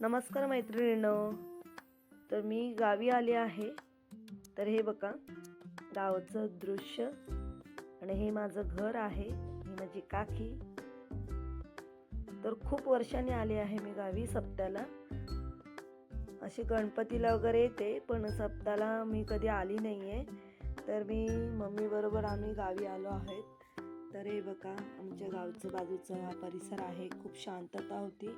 नमस्कार मैत्रिणीनं. तर मी गावी आले आहे. तर हे बघा गावचं दृश्य आणि हे माझं घर आहे. ही माझी काकी. तर खूप वर्षांनी आले आहे मी गावी सप्त्याला अशी गणपतीला वगैरे येते पण सप्ताला मी कधी आली नाही आहे तर मी मम्मीबरोबर आम्ही गावी आलो आहेत. तर हे बघा आमच्या गावचं बाजूचा हा परिसर आहे. खूप शांतता होती.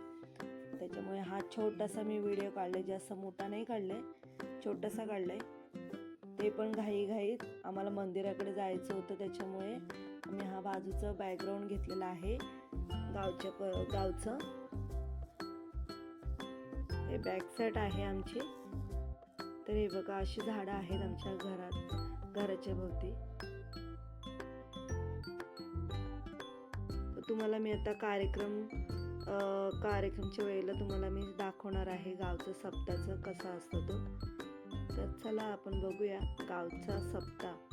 त्याच्यामुळे हा छोटासा मी व्हिडिओ काढलाय जास्त मोठा नाही काढलाय छोटासा काढलाय. ते पण घाई घाईत आम्हाला मंदिराकडे जायचं होतं त्याच्यामुळे आम्ही हा बाजूचं बॅकग्राऊंड घेतलेला आहे गावच्या प गावचं. हे बॅकसाईड आहे आमची. तर हे बघा अशी झाडं आहेत आमच्या घरात घराच्या भोवती. तुम्हाला मी आता कार्यक्रम कार्यक्रमच्या वेळेला तुम्हाला मी दाखवणार आहे गावचं सप्ताचं कसा असतो तो. तर चला आपण बघूया गावचा सप्ता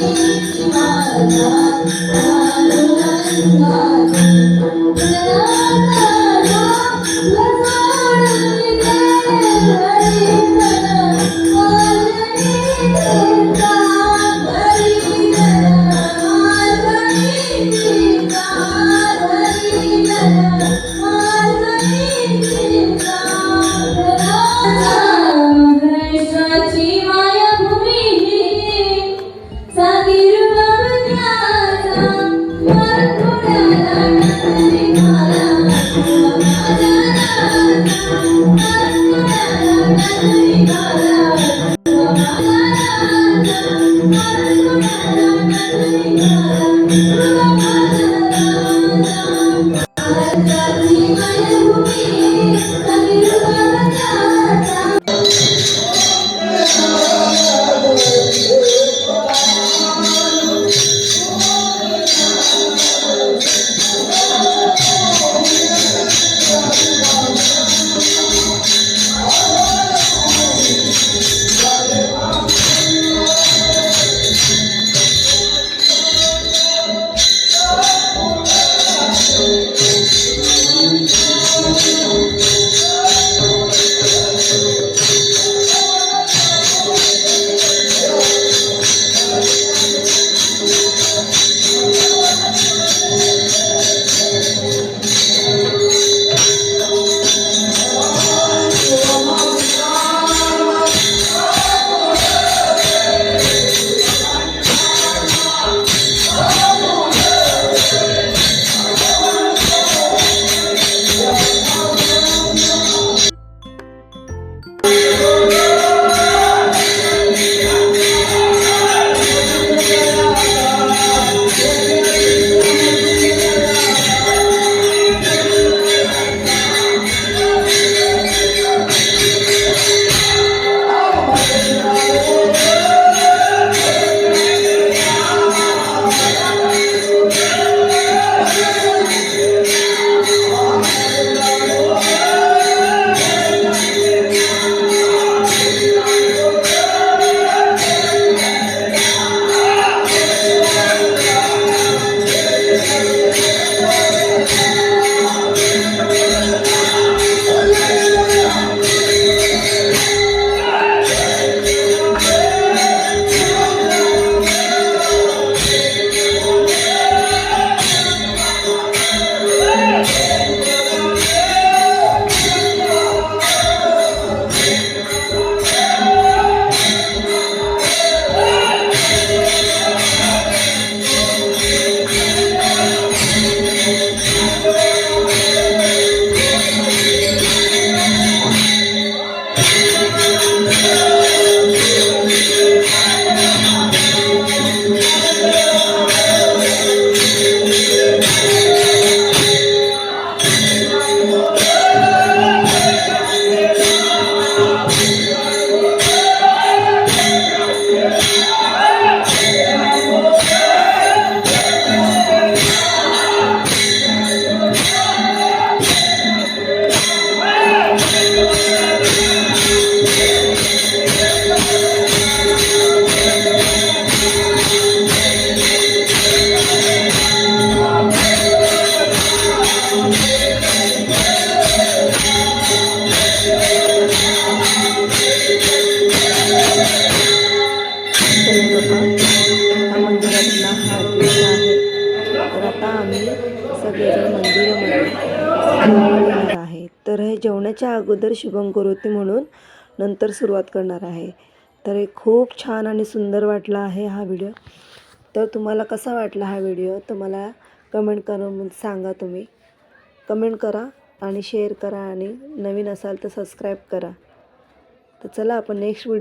Thank you. Thank you. आहे. तर हे जेवणाच्या अगोदर शुभम करोती म्हणून नंतर सुरुवात करणार आहे. तर हे खूप छान आणि सुंदर वाटला आहे हा व्हिडिओ. तर तुम्हाला कसा वाटला हा व्हिडिओ तर मला कमेंट करून सांगा तुम्ही. कमेंट करा आणि शेअर करा आणि नवीन असाल तर सबस्क्राईब करा. तर चला आपण नेक्स्ट व्हिडिओ